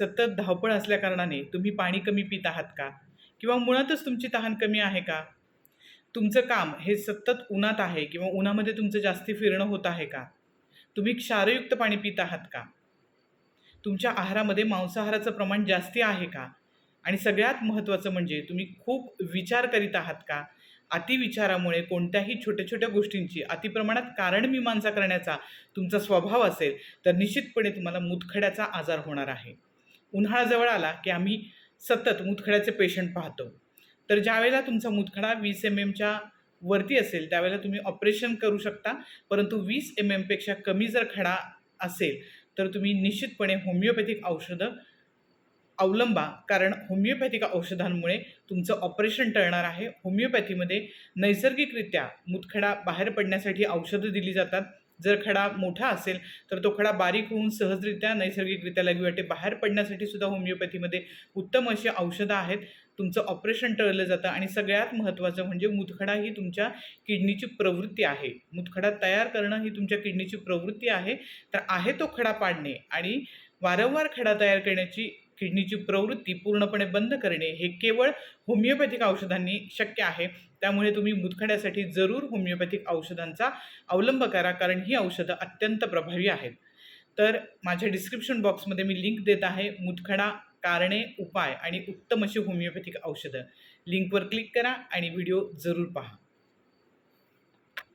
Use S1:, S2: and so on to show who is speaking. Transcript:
S1: सतत धावपळ असल्याकारणाने तुम्ही पाणी कमी पित आहात का? किंवा मुळातच तुमची तहान कमी आहे का? तुमचं काम हे सतत उन्हात आहे किंवा उन्हामध्ये तुमचं जास्ती फिरणं होत आहे का? तुम्ही क्षारयुक्त पाणी पित आहात का? तुमच्या आहारामध्ये मांसाहाराचं प्रमाण जास्ती आहे का? आणि सगळ्यात महत्त्वाचं म्हणजे तुम्ही खूप विचार करीत आहात का? अतिविचारामुळे कोणत्याही छोट्या छोट्या गोष्टींची अतिप्रमाणात कारणमीमांसा करण्याचा तुमचा स्वभाव असेल तर निश्चितपणे तुम्हाला मुतखड्याचा आजार होणार आहे. उन्हाळा जवळ आला की आम्ही सतत मुतखड्याचे पेशंट पाहतो. तर ज्यावेळेला तुमचा मुतखडा वीस एम एमच्या वरती असेल त्यावेळेला तुम्ही ऑपरेशन करू शकता. परंतु वीस एम एमपेक्षा कमी जर खडा असेल तर तुम्ही निश्चितपणे होमिओपॅथिक औषधं अवलंबा. कारण होमिओपॅथिक औषधांमुळे तुमचं ऑपरेशन टळणार आहे. होमिओपॅथीमध्ये नैसर्गिकरित्या मुतखडा बाहेर पडण्यासाठी औषधं दिली जातात. जर खडा मोठा असेल तर तो खडा बारीक होऊन सहजरित्या नैसर्गिकरित्या लगीवाटे बाहेर पडण्यासाठी सुद्धा होमिओपॅथीमध्ये उत्तम अशी औषधं आहेत. तुमचं ऑपरेशन टळलं जातं आणि सगळ्यात महत्त्वाचं म्हणजे मुतखडा ही तुमच्या किडनीची प्रवृत्ती आहे. मुतखडा तयार करणं ही तुमच्या किडनीची प्रवृत्ती आहे. तर आहे तो खडा पाडणे आणि वारंवार खडा तयार करण्याची किडनीची प्रवृत्ती पूर्णपणे बंद करणे हे केवळ होमिओपॅथिक औषधांनी शक्य आहे. त्यामुळे तुम्ही मुतखड्यासाठी जरूर होमिओपॅथिक औषधांचा अवलंब करा कारण ही औषधं अत्यंत प्रभावी आहेत. तर माझ्या डिस्क्रिप्शन बॉक्समध्ये मी लिंक देत आहे मुतखडा कारणे उपाय आणि उत्तम अशी होमिओपॅथिक औषधं. लिंकवर क्लिक करा आणि व्हिडिओ जरूर पहा.